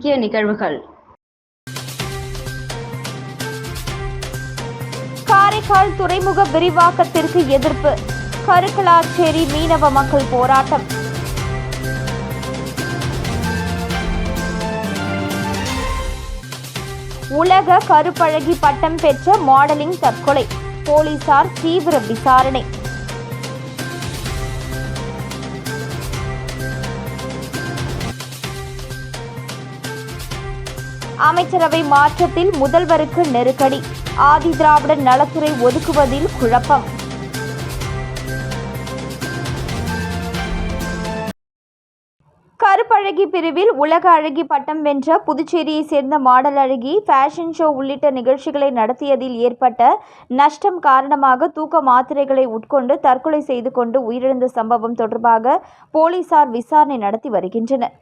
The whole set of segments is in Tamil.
முக்கிய நிகழ்வுகள். காரைக்கால் துறைமுக விரிவாக்கத்திற்கு எதிர்ப்பு. கருக்கலாச்சேரி மீனவ மக்கள் போராட்டம். உலக கருப்பழகி பட்டம் பெற்ற மாடலிங் தற்கொலை. போலீசார் தீவிர விசாரணை. அமைச்சரவை மாற்றத்தில் முதல்வருக்கு நெருக்கடி. ஆதி திராவிடர் நலத்துறை ஒதுக்குவதில் குழப்பம். கருப்பழகி பிரிவில் உலக அழகி பட்டம் வென்ற புதுச்சேரியை சேர்ந்த மாடல் அழகி ஃபேஷன் ஷோ உள்ளிட்ட நிகழ்ச்சிகளை நடத்தியதில் ஏற்பட்ட நஷ்டம் காரணமாக தூக்க மாத்திரைகளை உட்கொண்டு தற்கொலை செய்து கொண்டு உயிரிழந்த சம்பவம் தொடர்பாக போலீசார் விசாரணை நடத்தி வருகின்றனர்.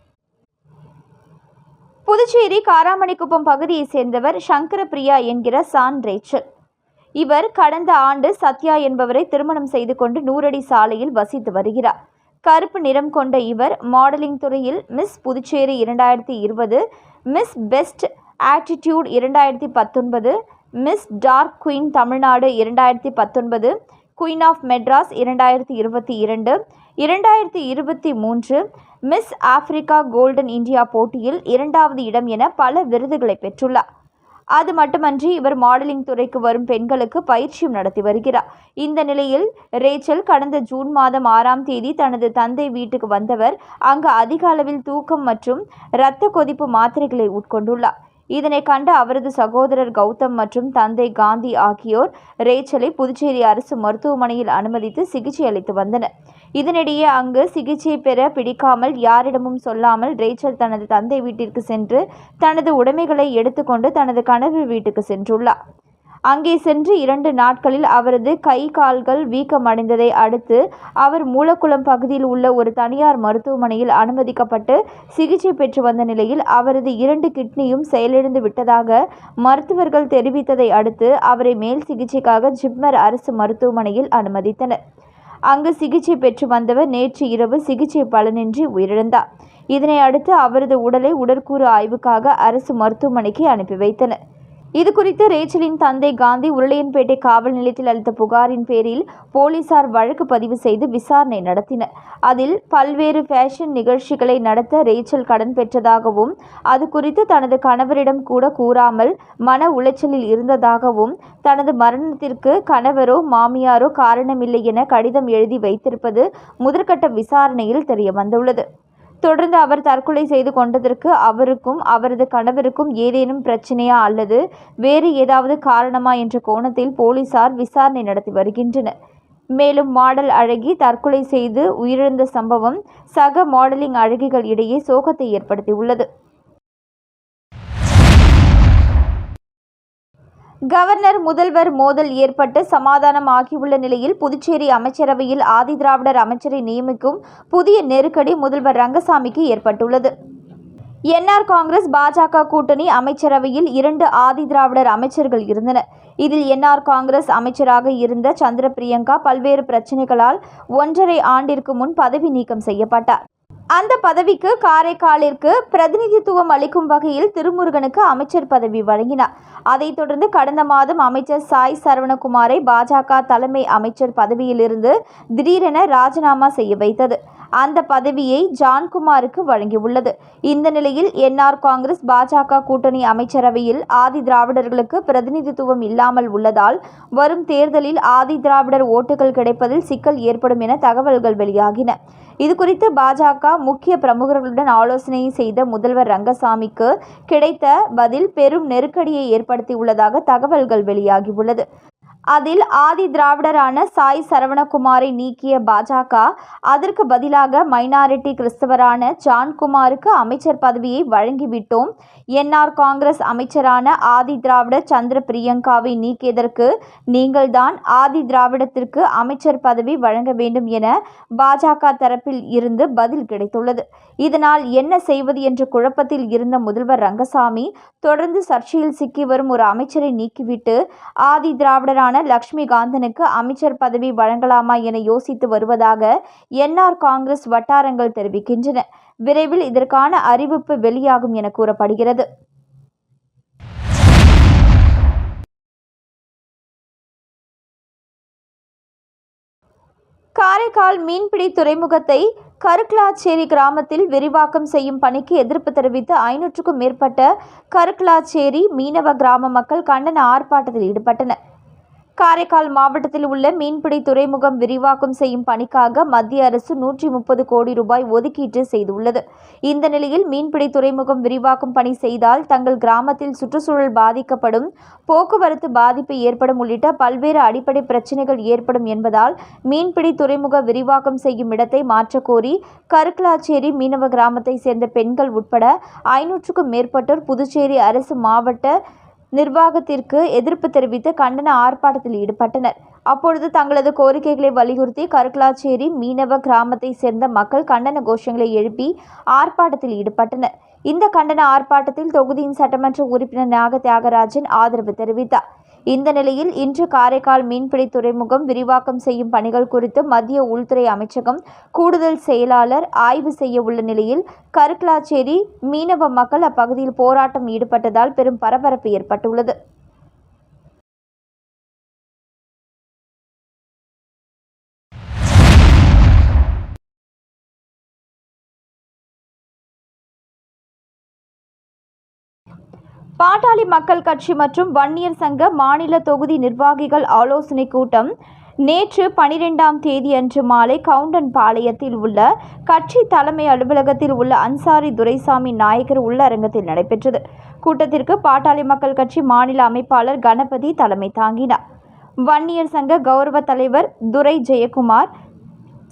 புதுச்சேரி காராமணிக்குப்பம் பகுதியைச் சேர்ந்தவர் சங்கரபிரியா என்கிற சான் ரேச்சல். இவர் கடந்த ஆண்டு சத்யா என்பவரை திருமணம் செய்து கொண்டு நூறடி சாலையில் வசித்து வருகிறார். கருப்பு நிறம் கொண்ட இவர் மாடலிங் துறையில் மிஸ் புதுச்சேரி இரண்டாயிரத்தி இருபது மிஸ் பெஸ்ட் ஆட்டிடியூட் இரண்டாயிரத்தி பத்தொன்பது மிஸ் டார்க் குயின் தமிழ்நாடு இரண்டாயிரத்தி பத்தொன்பது குயின் ஆஃப் மெட்ராஸ் இரண்டாயிரத்தி இருபத்தி இரண்டு இரண்டாயிரத்தி இருபத்தி மூன்று மிஸ் ஆப்பிரிக்கா கோல்டன் இந்தியா போட்டியில் இரண்டாவது இடம் என பல விருதுகளை பெற்றுள்ளார். அது மட்டுமன்றி இவர் மாடலிங் துறைக்கு வரும் பெண்களுக்கு பயிற்சியும் நடத்தி வருகிறார். இந்த நிலையில் ரேச்சல் கடந்த ஜூன் மாதம் ஆறாம் தேதி தனது தந்தை வீட்டுக்கு வந்தவர் அங்கு அதிக அளவில் தூக்கம் மற்றும் இரத்த கொதிப்பு மாத்திரைகளை உட்கொண்டுள்ளார். இதனை கண்ட அவரது சகோதரர் கௌதம் மற்றும் தந்தை காந்தி ஆகியோர் ரேச்சலை புதுச்சேரி அரசு மருத்துவமனையில் அனுமதித்து சிகிச்சை அளித்து வந்தனர். இதனிடையே அங்கு சிகிச்சை பெற பிடிக்காமல் யாரிடமும் சொல்லாமல் ரேச்சல் தனது தந்தை வீட்டிற்கு சென்று தனது உடைமைகளை எடுத்துக்கொண்டு தனது கணவர் வீட்டுக்கு சென்றுள்ளார். அங்கே சென்று இரண்டு நாட்களில் அவரது கை கால்கள் வீக்கமடைந்ததை அடுத்து அவர் மூலக்குளம் பகுதியில் உள்ள ஒரு தனியார் மருத்துவமனையில் அனுமதிக்கப்பட்டு சிகிச்சை பெற்று வந்த நிலையில் அவரது இரண்டு கிட்னியும் செயலிழந்து விட்டதாக மருத்துவர்கள் தெரிவித்ததை அடுத்து அவரை மேல் சிகிச்சைக்காக ஜிப்மர் அரசு மருத்துவமனையில் அனுமதித்தனர். அங்கு சிகிச்சை பெற்று வந்தவர் நேற்று இரவு சிகிச்சை பலனின்றி உயிரிழந்தார். இதனை அடுத்து அவரது உடலை உடற்கூறு ஆய்வுக்காக அரசு மருத்துவமனைக்கு அனுப்பி வைத்தனர். இது குறித்து ரேச்சலின் தந்தை காந்தி உருளையன்பேட்டை காவல் நிலையத்தில் அளித்த புகாரின் பேரில் போலீசார் வழக்கு பதிவு செய்து விசாரணை நடத்தினர். அதில் பல்வேறு ஃபேஷன் நிகழ்ச்சிகளை நடத்த ரேச்சல் கடன் பெற்றதாகவும் அது குறித்து தனது கணவரிடம் கூட கூறாமல் மன உளைச்சலில் இருந்ததாகவும் தனது மரணத்திற்கு கணவரோ மாமியாரோ காரணமில்லை என கடிதம் எழுதி வைத்திருப்பது முதற்கட்ட விசாரணையில் தெரிய வந்துள்ளது தொடர்ந்து அவர் தற்கொலை செய்து கொண்டதற்கு அவருக்கும் அவரது கணவருக்கும் ஏதேனும் பிரச்சனையா அல்லது வேறு ஏதாவது காரணமா என்ற கோணத்தில் போலீசார் விசாரணை நடத்தி வருகின்றனர். மேலும் மாடல் அழகி தற்கொலை செய்து உயிரிழந்த சம்பவம் சக மாடலிங் அழகிகள் இடையே சோகத்தை ஏற்படுத்தியுள்ளது. கவர்னர் முதல்வர் மோதல் ஏற்பட்டு சமாதானம் ஆகியுள்ள நிலையில் புதுச்சேரி அமைச்சரவையில் ஆதிதிராவிடர் அமைச்சரை நியமிக்கும் புதிய நெருக்கடி முதல்வர் ரங்கசாமிக்கு ஏற்பட்டுள்ளது. என்ஆர் காங்கிரஸ் பாஜக கூட்டணி அமைச்சரவையில் இரண்டு ஆதி திராவிடர் அமைச்சர்கள் இருந்தனர். இதில் என்ஆர் காங்கிரஸ் அமைச்சராக இருந்த சந்திர பிரியங்கா பல்வேறு பிரச்சனைகளால் ஒன்றரை ஆண்டிற்கு முன் பதவி நீக்கம் செய்யப்பட்டார். அந்த பதவிக்கு காரைக்காலிற்கு பிரதிநிதித்துவம் அளிக்கும் வகையில் திருமுருகனுக்கு அமைச்சர் பதவி வழங்கினார். அதைத் தொடர்ந்து கடந்த மாதம் அமைச்சர் சாய் சரவணகுமாரை பாஜக தலைமை அமைச்சர் பதவியிலிருந்து திடீரென ராஜினாமா செய்ய வைத்தது. அந்த பதவியை ஜான்குமாருக்கு வழங்கியுள்ளது. இந்த நிலையில் என்ஆர் காங்கிரஸ் பாஜக கூட்டணி அமைச்சரவையில் ஆதி திராவிடர்களுக்கு பிரதிநிதித்துவம் இல்லாமல் உள்ளதால் வரும் தேர்தலில் ஆதி திராவிடர் ஓட்டுகள் கிடைப்பதில் சிக்கல் ஏற்படும் என தகவல்கள் வெளியாகின. இதுகுறித்து பாஜக முக்கிய பிரமுகர்களுடன் ஆலோசனை செய்த முதல்வர் ரங்கசாமிக்கு கிடைத்த பதில் பெரும் நெருக்கடியை ஏற்படுத்தியுள்ளதாக தகவல்கள் வெளியாகியுள்ளது. அதில் ஆதி திராவிடரான சாய் சரவணகுமாரை நீக்கிய பாஜக அதற்கு பதிலாக மைனாரிட்டி கிறிஸ்தவரான ஜான்குமாருக்கு அமைச்சர் பதவியை வழங்கிவிட்டோம். என்ஆர் காங்கிரஸ் அமைச்சரான ஆதி திராவிடர் சந்திர பிரியங்காவை நீக்கியதற்கு நீங்கள்தான் ஆதி திராவிடத்திற்கு அமைச்சர் பதவி வழங்க வேண்டும் என பாஜக தரப்பில் இருந்து பதில் கிடைத்துள்ளது. இதனால் என்ன செய்வது என்ற குழப்பத்தில் இருந்த முதல்வர் ரங்கசாமி தொடர்ந்து சர்ச்சையில் சிக்கி வரும் ஒரு அமைச்சரை நீக்கிவிட்டு ஆதி திராவிடரான லக்ஷ்மிகாந்தனுக்கு அமைச்சர் பதவி வழங்கலாமா என யோசித்து வருவதாக என்ஆர் காங்கிரஸ் வட்டாரங்கள் தெரிவிக்கின்றன. விரைவில் இதற்கான அறிவிப்பு வெளியாகும் என கூறப்படுகிறது. காரைக்கால் மீன்பிடி துறைமுகத்தை கருக்லாச்சேரி கிராமத்தில் விரிவாக்கம் செய்யும் பணிக்கு எதிர்ப்பு தெரிவித்து ஐநூற்றுக்கும் மேற்பட்ட கருக்லாச்சேரி மீனவ கிராம மக்கள் கண்டன ஆர்ப்பாட்டத்தில் ஈடுபட்டனர். காரைக்கால் மாவட்டத்தில் உள்ள மீன்பிடி துறைமுகம் விரிவாக்கம் செய்யும் பணிக்காக மத்திய அரசு நூற்றி முப்பது கோடி ரூபாய் ஒதுக்கீட்டு செய்துள்ளது. இந்த நிலையில் மீன்பிடி துறைமுகம் விரிவாக்கும் பணி செய்தால் தங்கள் கிராமத்தில் சுற்றுச்சூழல் பாதிக்கப்படும் போக்குவரத்து பாதிப்பு ஏற்படும் உள்ளிட்ட பல்வேறு அடிப்படை பிரச்சினைகள் ஏற்படும் என்பதால் மீன்பிடி துறைமுக விரிவாக்கம் செய்யும் இடத்தை மாற்றக்கோரி கருக்கலாச்சேரி மீனவ கிராமத்தை சேர்ந்த பெண்கள் உட்பட ஐநூற்றுக்கும் மேற்பட்டோர் புதுச்சேரி அரசு மாவட்ட நிர்வாகத்திற்கு எதிர்ப்பு தெரிவித்து கண்டன ஆர்ப்பாட்டத்தில் ஈடுபட்டனர். அப்பொழுது தங்களது கோரிக்கைகளை வலியுறுத்தி கருக்கலாச்சேரி மீனவ கிராமத்தை சேர்ந்த மக்கள் கண்டன கோஷங்களை எழுப்பி ஆர்ப்பாட்டத்தில் ஈடுபட்டனர். இந்த கண்டன ஆர்ப்பாட்டத்தில் தொகுதியின் சட்டமன்ற உறுப்பினர் நாக தியாகராஜன் ஆதரவு தெரிவித்தார். இந்த நிலையில் இன்று காரைக்கால் மீன்பிடி துறைமுகம் விரிவாக்கம் செய்யும் பணிகள் குறித்து மத்திய உள்துறை அமைச்சகம் கூடுதல் செயலாளர் ஆய்வு செய்ய உள்ள நிலையில் கருக்கலாச்சேரி மீனவ மக்கள் அப்பகுதியில் போராட்டம் ஈடுபட்டதால் பெரும் பரபரப்பு ஏற்பட்டுள்ளது. பாட்டாளி மக்கள் கட்சி மற்றும் வன்னியர் சங்க மாநில தொகுதி நிர்வாகிகள் ஆலோசனை கூட்டம் நேற்று பனிரெண்டாம் தேதி அன்று மாலை கவுண்டன் பாளையத்தில் உள்ள கட்சி தலைமை அலுவலகத்தில் உள்ள அன்சாரி துரைசாமி நாயகர் உள்ளரங்கத்தில் நடைபெற்றது. கூட்டத்திற்கு பாட்டாளி மக்கள் கட்சி மாநில அமைப்பாளர் கணபதி தலைமை தாங்கினார். வன்னியர் சங்க கௌரவ தலைவர் துரை ஜெயக்குமார்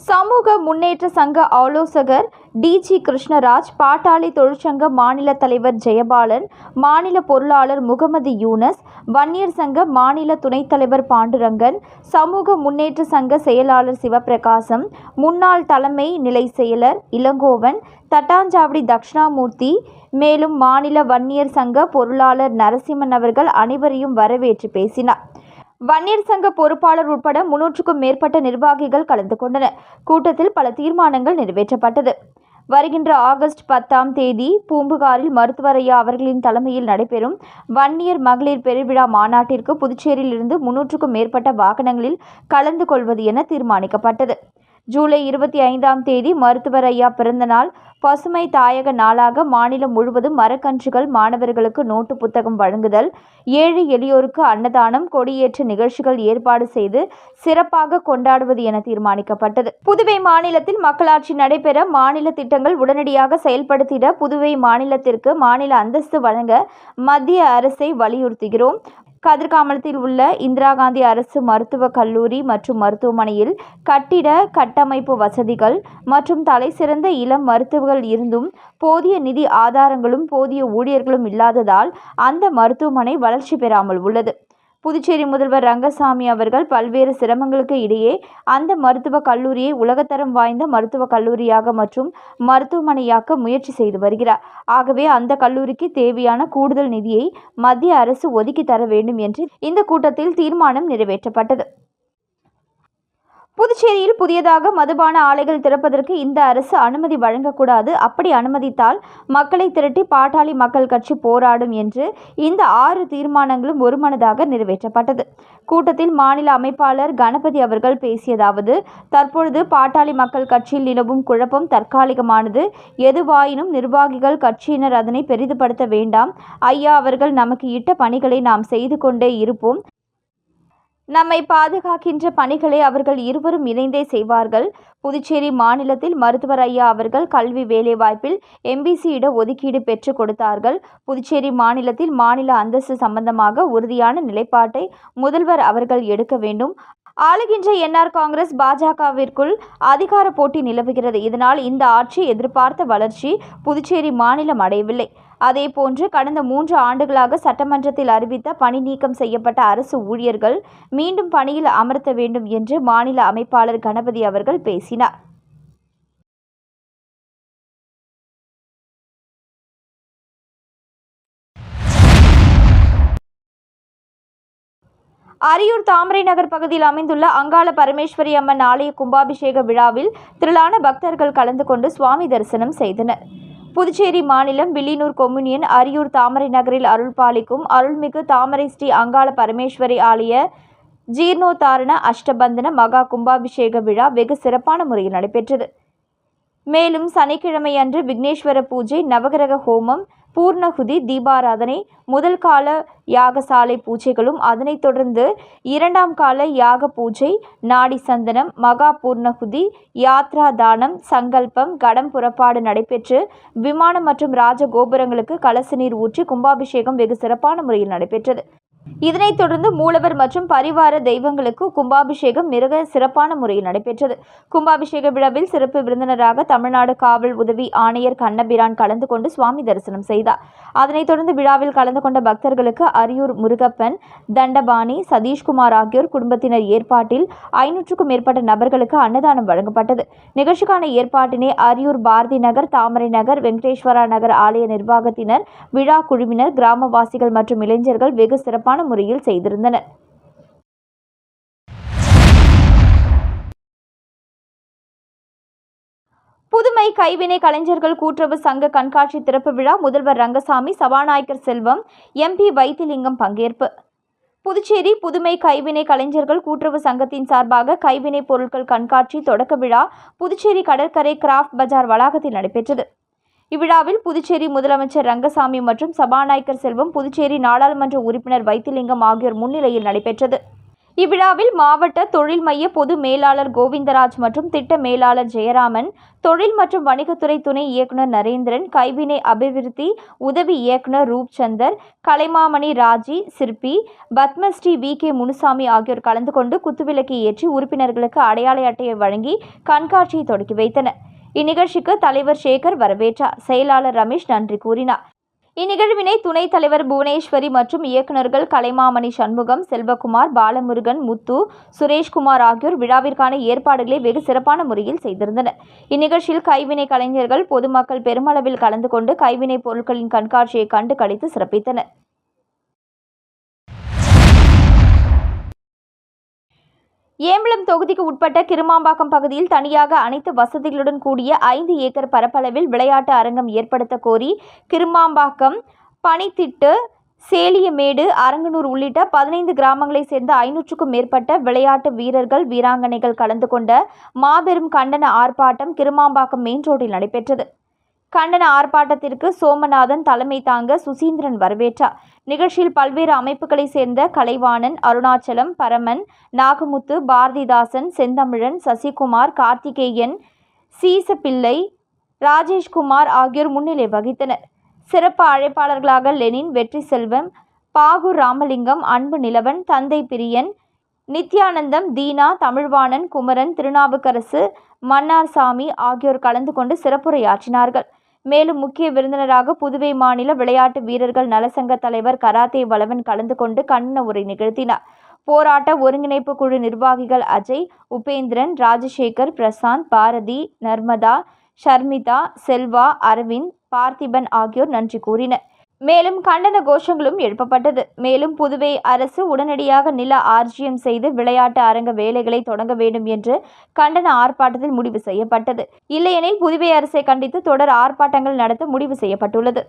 சமூக முன்னேற்ற சங்க ஆலோசகர் டிஜி கிருஷ்ணராஜ் பாட்டாளி தொழிற்சங்க மாநில தலைவர் ஜெயபாலன் மாநில பொருளாளர் முகமது யூனஸ் வன்னியர் சங்க மாநில துணைத் தலைவர் பாண்டுரங்கன் சமூக முன்னேற்ற சங்க செயலாளர் சிவபிரகாசம் முன்னாள் தலைமை நிலை செயலர் இளங்கோவன் தட்டாஞ்சாவடி தக்ஷணாமூர்த்தி மேலும் மாநில வன்னியர் சங்க பொருளாளர் நரசிம்மன் அவர்கள் அனைவரையும் வரவேற்று பேசினார். வன்னியர் சங்க பொறுப்பாளர் உட்பட முன்னூற்றுக்கும் மேற்பட்ட நிர்வாகிகள் கலந்து கொண்டனர். கூட்டத்தில் பல தீர்மானங்கள் நிறைவேற்றப்பட்டது. வருகின்ற ஆகஸ்ட் பத்தாம் தேதி பூம்புகாரில் மருத்துவரையா அவர்களின் தலைமையில் நடைபெறும் வன்னியர் மகளிர் பெருவிழா மாநாட்டிற்கு புதுச்சேரியிலிருந்து முன்னூற்றுக்கும் மேற்பட்ட வாகனங்களில் கலந்து கொள்வது என தீர்மானிக்கப்பட்டது. ஜூலை இருபத்தி ஐந்தாம் தேதி மருத்துவர் ஐயா பிறந்தநாள். பசுமை தாயக நாளாக மாநிலம் முழுவதும் மரக்கன்றுகள் மாணவர்களுக்கு நோட்டு புத்தகம் வழங்குதல். ஏழை எளியோருக்கு அன்னதானம் கொடியேற்ற நிகழ்ச்சிகள் ஏற்பாடு செய்து சிறப்பாக கொண்டாடுவது என தீர்மானிக்கப்பட்டது. புதுவை மாநிலத்தில் மக்களாட்சி நடைபெற மாநில திட்டங்கள் உடனடியாக செயல்படுத்திட புதுவை மாநிலத்திற்கு மாநில அந்தஸ்து வழங்க மத்திய அரசை வலியுறுத்துகிறோம். கதிர்காமலத்தில் உள்ள இந்திரா காந்தி அரசு மருத்துவக் கல்லூரி மற்றும் மருத்துவமனையில் கட்டிட கட்டமைப்பு வசதிகள் மற்றும் தலைசிறந்த இளம் மருத்துவர்கள் இருந்தும் போதிய நிதி ஆதாரங்களும் போதிய ஊழியர்களும் இல்லாததால் அந்த மருத்துவமனை வளர்ச்சி பெறாமல் உள்ளது. புதுச்சேரி முதல்வர் ரங்கசாமி அவர்கள் பல்வேறு சிரமங்களுக்கு இடையே அந்த மருத்துவக் கல்லூரியை உலகத்தரம் வாய்ந்த மருத்துவக் கல்லூரியாக மற்றும் மருத்துவமனையாக்க முயற்சி செய்து வருகிறார். ஆகவே அந்த கல்லூரிக்கு தேவையான கூடுதல் நிதியை மத்திய அரசு ஒதுக்கி தர வேண்டும் என்று இந்த கூட்டத்தில் தீர்மானம் நிறைவேற்றப்பட்டது. புதுச்சேரியில் புதியதாக மதுபான ஆலைகள் திறப்பதற்கு இந்த அரசு அனுமதி வழங்கக்கூடாது. அப்படி அனுமதித்தால் மக்களை திரட்டி பாட்டாளி மக்கள் கட்சி போராடும் என்று இந்த ஆறு தீர்மானங்களும் ஒருமனதாக நிறைவேற்றப்பட்டது. கூட்டத்தில் மாநில அமைப்பாளர் கணபதி அவர்கள் பேசியதாவது தற்பொழுது பாட்டாளி மக்கள் கட்சியில் நிலவும் குழப்பம் தற்காலிகமானது. எதுவாயினும் நிர்வாகிகள் கட்சியினர் அதனை பெரிதுபடுத்த வேண்டாம். ஐயா அவர்கள் நமக்கு இட்ட பணிகளை நாம் செய்து கொண்டே இருப்போம். நம்மை பாதுகாக்கின்ற பணிகளை அவர்கள் இருவரும் இணைந்தே செய்வார்கள். புதுச்சேரி மாநிலத்தில் மருத்துவர் ஐயா அவர்கள் கல்வி வேலைவாய்ப்பில் எம்பிசி இட ஒதுக்கீடு பெற்றுக் கொடுத்தார்கள். புதுச்சேரி மாநிலத்தில் மாநில அந்தஸ்து சம்பந்தமாக உறுதியான நிலைப்பாட்டை முதல்வர் அவர்கள் எடுக்க வேண்டும். ஆளுகின்ற என்ஆர் காங்கிரஸ் பாஜகவிற்குள் அதிகார போட்டி நிலவுகிறது. இதனால் இந்த ஆட்சி எதிர்பார்த்த வளர்ச்சி புதுச்சேரி மாநிலம் அடையவில்லை. அதேபோன்று கடந்த மூன்று ஆண்டுகளாக சட்டமன்றத்தில் அறிவித்த பணி நீக்கம் செய்யப்பட்ட அரசு ஊழியர்கள் மீண்டும் பணியில் அமர்த்த வேண்டும் என்று மாநில அமைப்பாளர் கணபதி அவர்கள் பேசினார். அரியூர் தாமரை நகர் பகுதியில் அமைந்துள்ள அங்காள பரமேஸ்வரி அம்மன் ஆலய கும்பாபிஷேக விழாவில் திரளான பக்தர்கள் கலந்து கொண்டு சுவாமி தரிசனம் செய்தனர். புதுச்சேரி மாநிலம் வில்லியனூர் கொம்யூனியன் அரியூர் தாமரை நகரில் அருள்பாலிக்கும் அருள்மிகு தாமரை ஸ்ரீ அங்காள பரமேஸ்வரி ஆலய ஜீர்ணோத்தாரண அஷ்டபந்தன மகா கும்பாபிஷேக விழா வெகு சிறப்பான முறையில் நடைபெற்றது. மேலும் சனிக்கிழமை அன்று விக்னேஸ்வர பூஜை நவகிரக ஹோமம் பூர்ணகுதி தீபாராதனை முதல் கால யாகசாலை பூஜைகளும் அதனைத் தொடர்ந்து இரண்டாம் கால யாக பூஜை நாடி சந்தனம் மகா பூர்ணகுதி யாத்ரா தானம் சங்கல்பம் கடம் புறப்பாடு நடைபெற்று விமானம் மற்றும் ராஜ கோபுரங்களுக்கு கலச நீர் ஊற்றி கும்பாபிஷேகம் வெகு சிறப்பான முறையில் நடைபெற்றது. இதனைத் தொடர்ந்து மூலவர் மற்றும் பரிவார தெய்வங்களுக்கு கும்பாபிஷேகம் மிக சிறப்பான முறையில் நடைபெற்றது. கும்பாபிஷேக விழாவில் சிறப்பு விருந்தினராக தமிழ்நாடு காவல் உதவி ஆணையர் கண்ணபிரான் கலந்து கொண்டு சுவாமி தரிசனம் செய்தார். அதனைத் தொடர்ந்து விழாவில் கலந்து கொண்ட பக்தர்களுக்கு அரியூர் முருகப்பன் தண்டபாணி சதீஷ்குமார் ஆகியோர் குடும்பத்தினர் ஏற்பாட்டில் ஐநூற்றுக்கும் மேற்பட்ட நபர்களுக்கு அன்னதானம் வழங்கப்பட்டது. நிகழ்ச்சிக்கான ஏற்பாட்டினை அரியூர் பாரதி நகர் தாமரை நகர் வெங்கடேஸ்வரா நகர் ஆலய நிர்வாகத்தினர் விழா குழுவினர் கிராமவாசிகள் மற்றும் இளைஞர்கள் வெகு சிறப்பான முறையில் செய்திருந்தனர் புதுமை கைவினை கலைஞர்கள் கூட்டுறவு சங்க கண்காட்சி திறப்பு விழா முதல்வர் ரங்கசாமி சபாநாயகர் செல்வம் எம்பி வைத்திலிங்கம் பங்கேற்பு. புதுச்சேரி புதுமை கைவினை கலைஞர்கள் கூட்டுறவு சங்கத்தின் சார்பாக கைவினை பொருட்கள் கண்காட்சி தொடக்க விழா புதுச்சேரி கடற்கரை கிராஃப்ட் பஜார் வளாகத்தில் நடைபெற்றது. இவ்விழாவில் புதுச்சேரி முதலமைச்சர் ரங்கசாமி மற்றும் சபாநாயகர் செல்வம் புதுச்சேரி நாடாளுமன்ற உறுப்பினர் வைத்திலிங்கம் ஆகியோர் முன்னிலையில் நடைபெற்றது. இவ்விழாவில் மாவட்ட தொழில் மைய பொது மேலாளர் கோவிந்தராஜ் மற்றும் திட்ட மேலாளர் ஜெயராமன் தொழில் மற்றும் வணிகத்துறை துணை இயக்குனர் நரேந்திரன் கைவினை அபிவிருத்தி உதவி இயக்குனர் ரூப்சந்தர் கலைமாமணி ராஜி சிற்பி பத்மஸ்ரீ வி கே முனுசாமி ஆகியோர் கலந்து கொண்டு குத்துவிளக்கு ஏற்றி உறுப்பினர்களுக்கு அடையாள அட்டையை வழங்கி கண்காட்சியை தொடக்கி வைத்தனர். இந்நிகழ்ச்சிக்கு தலைவர் சேகர் வரவேற்றார். செயலாளர் ரமேஷ் நன்றி கூறினார். இந்நிகழ்வினை துணைத் தலைவர் புவனேஸ்வரி மற்றும் இயக்குநர்கள் கலைமாமணி சண்முகம் செல்வகுமார் பாலமுருகன் முத்து சுரேஷ்குமார் ஆகியோர் விழாவிற்கான ஏற்பாடுகளை வெகு சிறப்பான முறையில் செய்திருந்தனர். இந்நிகழ்ச்சியில் கைவினை கலைஞர்கள் பொதுமக்கள் பெருமளவில் கலந்து கொண்டு கைவினைப் பொருட்களின் கண்காட்சியை கண்டு கழித்து சிறப்பித்தனர். ஏம்பலம் தொகுதிக்கு உட்பட்ட கிருமாம்பாக்கம் பகுதியில் தனியாக அனைத்து வசதிகளுடன் கூடிய ஐந்து ஏக்கர் பரப்பளவில் விளையாட்டு அரங்கம் ஏற்படுத்த கோரி கிருமாம்பாக்கம் பனித்திட்டு சேலியமேடு அரங்கனூர் உள்ளிட்ட பதினைந்து கிராமங்களைச் சேர்ந்த ஐநூற்றுக்கும் மேற்பட்ட விளையாட்டு வீரர்கள் வீராங்கனைகள் கலந்து கொண்ட மாபெரும் கண்டன ஆர்ப்பாட்டம் கிருமாம்பாக்கம் மெயின் ரோட்டில் நடைபெற்றது. கண்டன ஆர்ப்பாட்டத்திற்கு சோமநாதன் தலைமை தாங்க சுசீந்திரன் வரவேற்றார். நிகழ்ச்சியில் பல்வேறு அமைப்புகளைச் சேர்ந்த கலைவாணன் அருணாச்சலம் பரமன் நாகமுத்து பாரதிதாசன் செந்தமிழன் சசிகுமார் கார்த்திகேயன் சீசப்பிள்ளை ராஜேஷ்குமார் ஆகியோர் முன்னிலை வகித்தனர். சிறப்பு அழைப்பாளர்களாக லெனின் வெற்றி செல்வம் பாகூர் ராமலிங்கம் அன்பு நிலவன் தந்தை பிரியன் நித்யானந்தம் தீனா தமிழ்வாணன் குமரன் திருநாவுக்கரசு மன்னார்சாமி ஆகியோர் கலந்து கொண்டு சிறப்புரையாற்றினார்கள். மேலும் முக்கிய விருந்தினராக புதுவை மாநில விளையாட்டு வீரர்கள் நலசங்க தலைவர் கராத்தே வளவன் கலந்து கொண்டு கண்ண உரை நிகழ்த்தினார். போராட்ட ஒருங்கிணைப்பு குழு நிர்வாகிகள் அஜய் உபேந்திரன் ராஜசேகர் பிரசாந்த் பாரதி நர்மதா ஷர்மிதா செல்வா அரவிந்த் பார்த்திபன் ஆகியோர் நன்றி கூறினர். மேலும் கண்டன கோஷங்களும் எழுப்பப்பட்டது. மேலும் புதுவை அரசு உடனடியாக நில ஆர்ஜியம் செய்து விளையாட்டு அரங்க வேலைகளை தொடங்க வேண்டும் என்று கண்டன ஆர்ப்பாட்டத்தில் முடிவு செய்யப்பட்டது. இல்லையெனில் புதுவை அரசை கண்டித்து தொடர் ஆர்ப்பாட்டங்கள் நடத்த முடிவு செய்யப்பட்டுள்ளது.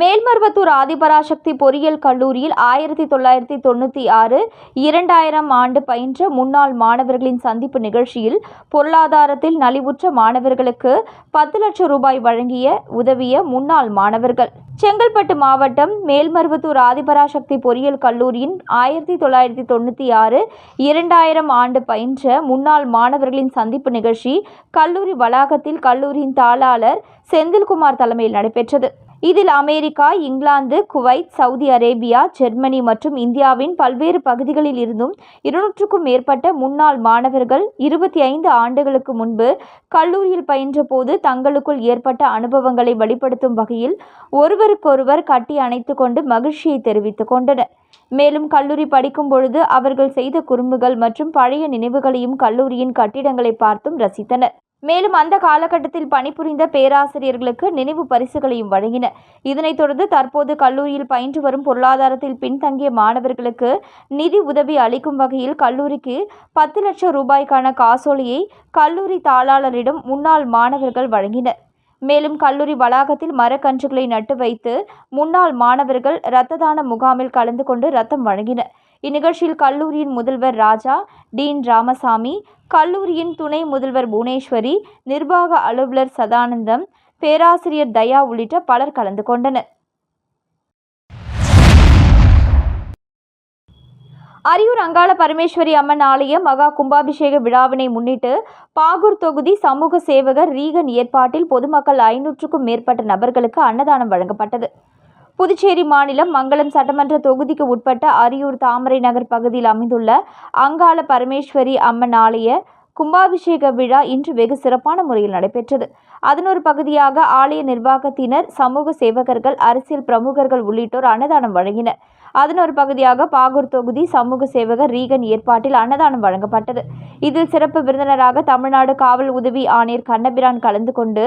மேல்மருவத்தூர் ஆதிபராசக்தி பொறியியல் கல்லூரியில் ஆயிரத்தி தொள்ளாயிரத்தி தொண்ணூற்றி ஆறு இரண்டாயிரம் ஆண்டு பயின்ற முன்னாள் மாணவர்களின் சந்திப்பு நிகழ்ச்சியில் பொருளாதாரத்தில் நலிவுற்ற மாணவர்களுக்கு பத்து லட்சம் ரூபாய் வழங்கிய உதவிய முன்னாள் மாணவர்கள். செங்கல்பட்டு மாவட்டம் மேல்மருவத்தூர் ஆதிபராசக்தி பொறியியல் கல்லூரியின் ஆயிரத்தி தொள்ளாயிரத்தி தொண்ணூற்றி ஆறு இரண்டாயிரம் ஆண்டு பயின்ற முன்னாள் மாணவர்களின் சந்திப்பு நிகழ்ச்சி கல்லூரி வளாகத்தில் கல்லூரியின் தாளாளர் செந்தில்குமார் தலைமையில் நடைபெற்றது. இதில் America England Kuwait Saudi Arabia Germany மற்றும் இந்தியாவின் பல்வேறு பகுதிகளில் இருந்தும் இருநூற்றுக்கும் மேற்பட்ட முன்னாள் மாணவர்கள் இருபத்தி ஐந்து ஆண்டுகளுக்கு முன்பு கல்லூரியில் பயின்றபோது தங்களுக்குள் ஏற்பட்ட அனுபவங்களை வெளிப்படுத்தும் வகையில் ஒருவருக்கொருவர் கட்டி அணைத்து கொண்டு மகிழ்ச்சியை தெரிவித்துக் கொண்டனர். மேலும் கல்லூரி படிக்கும் பொழுது அவர்கள் செய்த குறும்புகள் மற்றும் பழைய நினைவுகளையும் கல்லூரியின் கட்டிடங்களை பார்த்தும் ரசித்தனர். மேலும் அந்த காலகட்டத்தில் பணிபுரிந்த பேராசிரியர்களுக்கு நினைவு பரிசுகளையும் வழங்கினர் இதனைத் தொடர்ந்து தற்போது கல்லூரியில் பயின்று வரும் பொருளாதாரத்தில் பின்தங்கிய மாணவர்களுக்கு நிதி உதவி அளிக்கும் வகையில் கல்லூரிக்கு பத்து லட்சம் ரூபாய்க்கான காசோலையை கல்லூரி தாளாளரிடம் முன்னாள் மாணவர்கள் வழங்கினர். மேலும் கல்லூரி வளாகத்தில் மரக்கன்றுகளை நட்டு வைத்து முன்னாள் மாணவர்கள் இரத்த தான முகாமில் கலந்து கொண்டு ரத்தம் வழங்கினர். இந்நிகழ்ச்சியில் கல்லூரியின் முதல்வர் ராஜா டீன் ராமசாமி கல்லூரியின் துணை முதல்வர் புவனேஸ்வரி நிர்வாக அலுவலர் சதானந்தம் பேராசிரியர் தயா உள்ளிட்ட பலர் கலந்து கொண்டனர். அரியூர் அங்காள பரமேஸ்வரி அம்மன் ஆலய மகா கும்பாபிஷேக விழாவினை முன்னிட்டு பாகூர் தொகுதி சமூக சேவகர் ரீகன் ஏற்பாட்டில் பொதுமக்கள் ஐநூற்றுக்கும் மேற்பட்ட நபர்களுக்கு அன்னதானம் வழங்கப்பட்டது. புதுச்சேரி மாநிலம் மங்களம் சட்டமன்ற தொகுதிக்கு உட்பட்ட அரியூர் தாமரை நகர் பகுதியில் அமைந்துள்ள அங்காள பரமேஸ்வரி அம்மன் ஆலய கும்பாபிஷேக விழா இன்று வெகு சிறப்பான முறையில் நடைபெற்றது. அதன் ஒரு பகுதியாக ஆலய நிர்வாகத்தினர் சமூக சேவகர்கள் அரசியல் பிரமுகர்கள் உள்ளிட்டோர் அன்னதானம் வழங்கினர். அதன் ஒரு பகுதியாக பாகூர் தொகுதி சமூக சேவகர் ரீகன் ஏற்பாட்டில் அன்னதானம் வழங்கப்பட்டது. இதில் சிறப்பு விருந்தினராக தமிழ்நாடு காவல் உதவி ஆணையர் கண்ணபிரான் கலந்து கொண்டு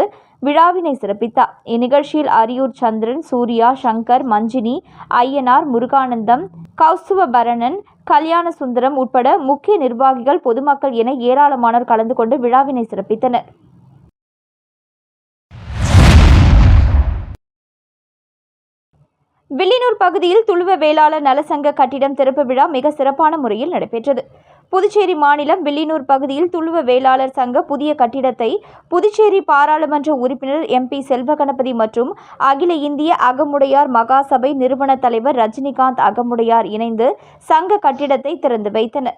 விழாவினை சிறப்பித்தார். இந்நிகழ்ச்சியில் அரியூர் சந்திரன் சூர்யா சங்கர் மஞ்சினி ஐயனார் முருகானந்தம் கௌசுவ பரணன் கல்யாண சுந்தரம் உட்பட முக்கிய நிர்வாகிகள் பொதுமக்கள் என ஏராளமானோர் கலந்து கொண்டு விழாவினை சிறப்பித்தனர். வில்லியனூர் பகுதியில் துளுவ வேளாளர் நலசங்க கட்டிடம் திறப்பு விழா மிக சிறப்பான முறையில் நடைபெற்றது. புதுச்சேரி மாநிலம் வில்லியனூர் பகுதியில் துளுவ வேளாளர் சங்க புதிய கட்டிடத்தை புதுச்சேரி பாராளுமன்ற உறுப்பினர் எம்பி செல்வகணபதி மற்றும் அகில இந்திய அகமுடையார் மகாசபை நிறுவன தலைவர் ரஜினிகாந்த் அகமுடையார் இணைந்து சங்க கட்டிடத்தை திறந்து வைத்தனர்.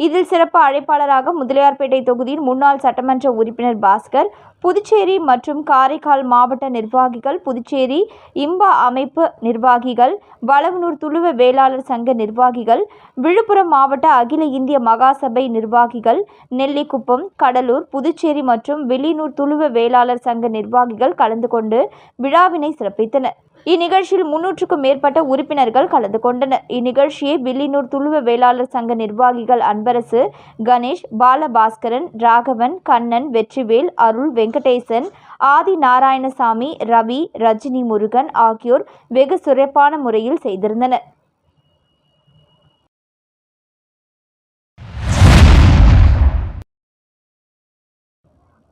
இதில் சிறப்பு அழைப்பாளராக முதலியார்பேட்டை தொகுதியின் முன்னாள் சட்டமன்ற உறுப்பினர் பாஸ்கர் புதுச்சேரி மற்றும் காரைக்கால் மாவட்ட நிர்வாகிகள் புதுச்சேரி இம்பா அமைப்பு நிர்வாகிகள் வளவனூர் துளுவ வேளாளர் சங்க நிர்வாகிகள் விழுப்புரம் மாவட்ட அகில இந்திய மகாசபை நிர்வாகிகள் நெல்லிக்குப்பம் கடலூர் புதுச்சேரி மற்றும் வெளியூர் துளுவ வேளாளர் சங்க நிர்வாகிகள் கலந்து கொண்டு விழாவினை சிறப்பித்தனர். இந்நிகழ்ச்சியில் முன்னூற்றுக்கும் மேற்பட்ட உறுப்பினர்கள் கலந்து கொண்டனர். இந்நிகழ்ச்சியை வில்லியனூர் துளுவ வேளாளர் சங்க நிர்வாகிகள் அன்பரசு கணேஷ் பாலபாஸ்கரன் ராகவன் கண்ணன் வெற்றிவேல் அருள் வெங்கடேசன் ஆதி நாராயணசாமி ரவி ரஜினி முருகன் ஆகியோர் வெகு சிறப்பான முறையில் செய்திருந்தனர்.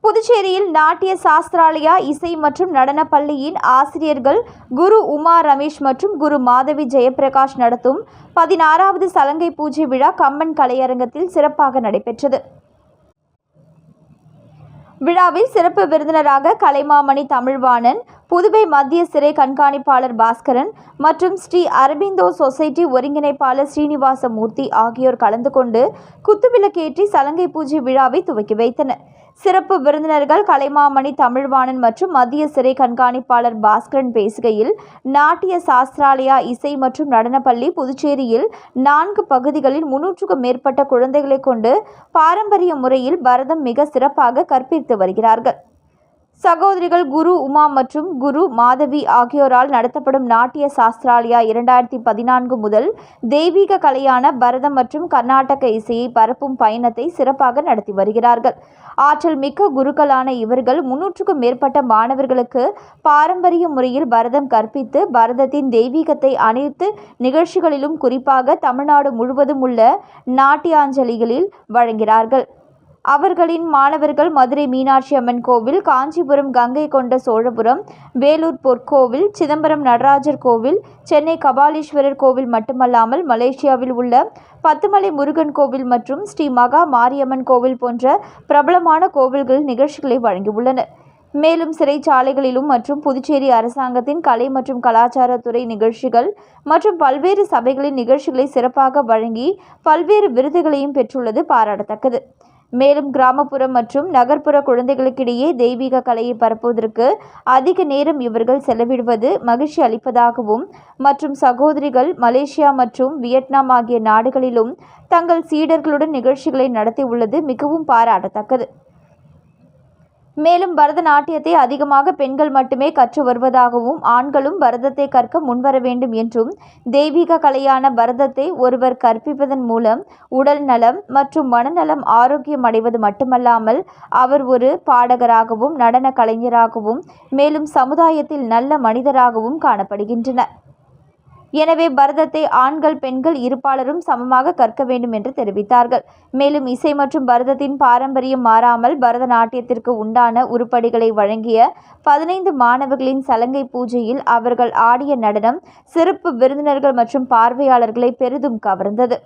புதுச்சேரியில் நாட்டிய சாஸ்திராலயா இசை மற்றும் நடன பள்ளியின் ஆசிரியர்கள் குரு உமா ரமேஷ் மற்றும் குரு மாதவி ஜெயப்பிரகாஷ் நடத்தும் பதினாறாவது சலங்கை பூஜை விழா கம்மன் கலையரங்கத்தில் சிறப்பாக நடைபெற்றது. விழாவில் சிறப்பு விருந்தினராக கலைமாமணி தமிழ்வாணன் புதுவை மத்திய சிறை கண்காணிப்பாளர் பாஸ்கரன் மற்றும் ஸ்ரீ அரபிந்தோ சொசைட்டி ஒருங்கிணைப்பாளர் ஸ்ரீனிவாசமூர்த்தி ஆகியோர் கலந்து கொண்டு குத்துவிளக்கேற்றி சலங்கை பூஜை விழாவை துவக்கி வைத்தனர். சிறப்பு விருந்தினர்கள் கலைமாமணி தமிழ்வாணன் மற்றும் மத்திய சிறை கண்காணிப்பாளர் பாஸ்கரன் பேசுகையில் நாட்டிய சாஸ்திராலயா இசை மற்றும் நடனப்பள்ளி புதுச்சேரியில் நான்கு பகுதிகளில் முன்னூற்றுக்கும் மேற்பட்ட குழந்தைகளை கொண்டு பாரம்பரிய முறையில் பரதம் மிக சிறப்பாக கற்பித்து வருகிறார்கள். சகோதரிகள் குரு உமா மற்றும் குரு மாதவி ஆகியோரால் நடத்தப்படும் நாட்டிய சாஸ்திராலயா இரண்டாயிரத்தி பதினான்கு முதல் தெய்வீக கலையான பரதம் மற்றும் கர்நாடக இசையை பரப்பும் பயணத்தை சிறப்பாக நடத்தி வருகிறார்கள். ஆற்றல் மிக்க குருக்களான இவர்கள் முன்னூற்றுக்கும் மேற்பட்ட மாணவர்களுக்கு பாரம்பரிய முறையில் பரதம் கற்பித்து பரதத்தின் தெய்வீகத்தை அனைத்து நிகழ்ச்சிகளிலும் குறிப்பாக தமிழ்நாடு முழுவதும் உள்ள நாட்டியாஞ்சலிகளில் வழங்குகிறார்கள். அவர்களின் மாணவர்கள் மதுரை மீனாட்சி அம்மன் கோவில் காஞ்சிபுரம் கங்கை கொண்ட சோழபுரம் வேலூர் பொற்கோவில் சிதம்பரம் நடராஜர் கோவில் சென்னை கபாலீஸ்வரர் கோவில் மட்டுமல்லாமல் மலேசியாவில் உள்ள பத்துமலை முருகன் கோவில் மற்றும் ஸ்ரீ மகா மாரியம்மன் கோவில் போன்ற பிரபலமான கோவில்கள் நிகழ்ச்சிகளை வழங்கியுள்ளனர் மேலும் சிறைச்சாலைகளிலும் மற்றும் புதுச்சேரி அரசாங்கத்தின் கலை மற்றும் கலாச்சாரத்துறை நிகழ்ச்சிகள் மற்றும் பல்வேறு சபைகளின் நிகழ்ச்சிகளை சிறப்பாக வழங்கி பல்வேறு விருதுகளையும் பெற்றுள்ளது பாராட்டத்தக்கது. மேலும் கிராமப்புற மற்றும் நகர்ப்புற குழந்தைகளுக்கிடையே தெய்வீக கலையை பரப்புவதற்கு அதிக நேரம் இவர்கள் செலவிடுவது மகிழ்ச்சி அளிப்பதாகவும் மற்றும் சகோதரிகள் மலேசியா மற்றும் வியட்நாம் ஆகிய நாடுகளிலும் தங்கள் சீடர்களுடன் நிகழ்ச்சிகளை நடத்தி உள்ளது மிகவும் பாராட்டத்தக்கது. மேலும் பரதநாட்டியத்தை அதிகமாக பெண்கள் மட்டுமே கற்று வருவதாகவும் ஆண்களும் பரதத்தை கற்க முன்வர வேண்டும் என்றும் தெய்வீக கலையான பரதத்தை ஒருவர் கற்பிப்பதன் மூலம் உடல் நலம் மற்றும் மனநலம் ஆரோக்கியம் அடைவது மட்டுமல்லாமல் அவர் ஒரு பாடகராகவும் நடன கலைஞராகவும் மேலும் சமுதாயத்தில் நல்ல மனிதராகவும் காணப்படுகின்றனர். எனவே பரதத்தை ஆண்கள் பெண்கள் இருப்பாளரும் சமமாக கற்க வேண்டும் என்று தெரிவித்தார்கள். மேலும் இசை மற்றும் பரதத்தின் பாரம்பரியம் மாறாமல் பரதநாட்டியத்திற்கு உண்டான உருப்படிகளை வழங்கிய பதினைந்து மாணவர்களின் சலங்கை பூஜையில் அவர்கள் ஆடிய நடனம் சிறப்பு விருந்தினர்கள் மற்றும் பார்வையாளர்களை பெரிதும் கவர்ந்தது.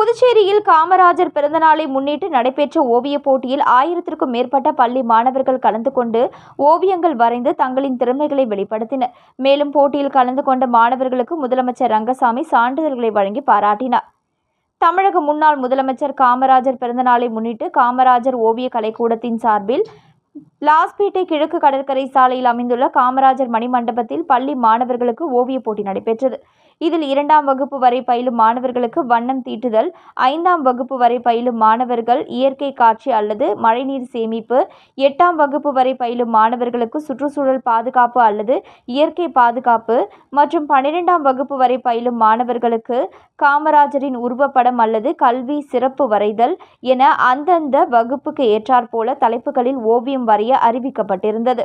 புதுச்சேரியில் காமராஜர் பிறந்தநாளை முன்னிட்டு நடைபெற்ற ஓவியப் போட்டியில் ஆயிரத்திற்கும் மேற்பட்ட பள்ளி மாணவர்கள் கலந்து கொண்டு ஓவியங்கள் வரைந்து தங்களின் திறமைகளை வெளிப்படுத்தினர். மேலும் போட்டியில் கலந்து கொண்ட மாணவர்களுக்கு முதலமைச்சர் ரங்கசாமி சான்றிதழ்களை வழங்கி பாராட்டினார். தமிழக முன்னாள் முதலமைச்சர் காமராஜர் பிறந்தநாளை முன்னிட்டு காமராஜர் ஓவிய கலைக்கூடத்தின் சார்பில் லாஸ்பேட்டை கிழக்கு கடற்கரை சாலையில் அமைந்துள்ள காமராஜர் மணிமண்டபத்தில் பள்ளி மாணவர்களுக்கு ஓவியப் போட்டி நடைபெற்றது. இதில் இரண்டாம் வகுப்பு வரை பயிலும் மாணவர்களுக்கு வண்ணம் தீட்டுதல் ஐந்தாம் வகுப்பு வரை பயிலும் மாணவர்கள் இயற்கை காட்சி அல்லது மழைநீர் சேமிப்பு எட்டாம் வகுப்பு வரை பயிலும் மாணவர்களுக்கு சுற்றுச்சூழல் பாதுகாப்பு அல்லது இயற்கை பாதுகாப்பு மற்றும் பன்னிரெண்டாம் வகுப்பு வரை பயிலும் மாணவர்களுக்கு காமராஜரின் உருவப்படம் அல்லது கல்வி சிறப்பு வரைதல் என அந்தந்த வகுப்புக்கு ஏற்றாற்போல தலைப்புகளில் ஓவியம் வரைய அறிவிக்கப்பட்டிருந்தது.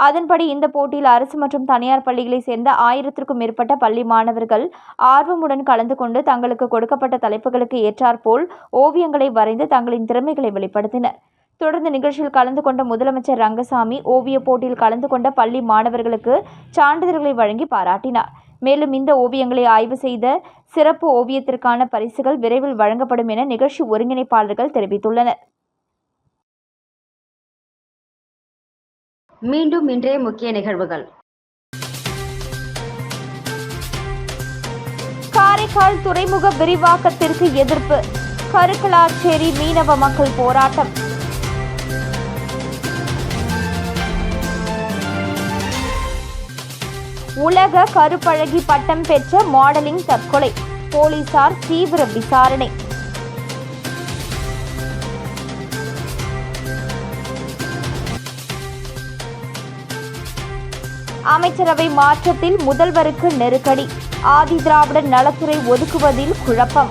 அதன்படி இந்த போட்டியில் அரசு மற்றும் தனியார் பள்ளிகளைச் சேர்ந்த ஆயிரத்திற்கும் மேற்பட்ட பள்ளி மாணவர்கள் ஆர்வமுடன் கலந்து கொண்டு தங்களுக்கு கொடுக்கப்பட்ட தலைப்புகளுக்கு ஏற்றாற்போல் ஓவியங்களை வரைந்து தங்களின் திறமைகளை வெளிப்படுத்தினர். தொடர்ந்து நிகழ்ச்சியில் கலந்து கொண்ட முதலமைச்சர் ரங்கசாமி ஓவியப் போட்டியில் கலந்து கொண்ட பள்ளி மாணவர்களுக்கு சான்றிதழ்களை வழங்கி பாராட்டினார். மேலும் இந்த ஓவியங்களை ஆய்வு செய்த சிறப்பு ஓவியத்திற்கான பரிசுகள் விரைவில் வழங்கப்படும் என நிகழ்ச்சி ஒருங்கிணைப்பாளர்கள் தெரிவித்துள்ளனர். மீண்டும் இன்றைய முக்கிய நிகழ்வுகள். காரைக்கால் துறைமுக விரிவாக்கத்திற்கு எதிர்ப்பு. கருக்கலாச்சேரி மீனவ மக்கள் போராட்டம். உலக கருப்பழகி பட்டம் பெற்ற மாடலிங் தற்கொலை. போலீசார் தீவிர விசாரணை. அமைச்சரவை மாற்றத்தில் முதல்வருக்கு நெருக்கடி. ஆதி திராவிடர் நலத்துறை ஒதுக்குவதில் குழப்பம்.